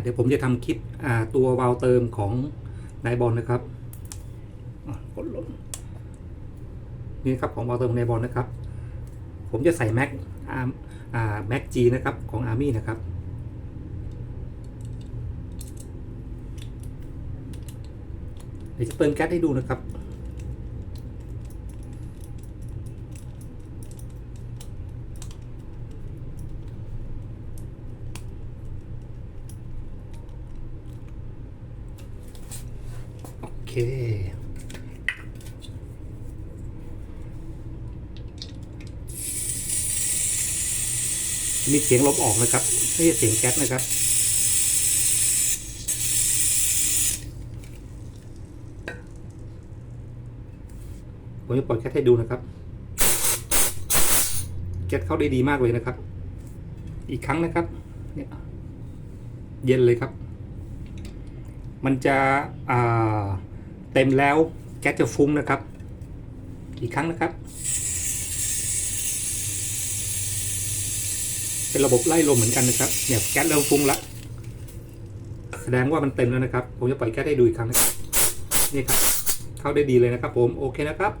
เดี๋ยวผมจะทำคลิปตัววาล์วเติมของนายบอลนะครับกดลงนี่ครับของวาล์วเติมนายบอลนะครับ ผมจะใส่แม็กแม็กจีนะครับของอาร์มี่นะครับเดี๋ยวจะเติมแก๊สให้ดูนะครับ มีเสียงลบออกนะครับไม่ใช่เสียงแก๊สนะครับ ผมจะปล่อยแก๊สให้ดูนะครับ แก๊สเข้าได้ดีมากเลยนะครับ อีกครั้งนะครับ เนี่ยเย็นเลยครับ มันจะอ่า เต็มแล้วแก๊สจะฟุ้งนะครับ อีกครั้งนะครับ เป็นระบบไล่ลมเหมือนกันนะครับ เนี่ยแก๊สเริ่มฟุ้งละแสดงว่ามันเต็มแล้วนะครับ ผมจะปล่อยแก๊สได้ดูอีกครั้งนะครับ นี่ครับ เข้าได้ดีเลยนะครับ ผม โอเคนะครับ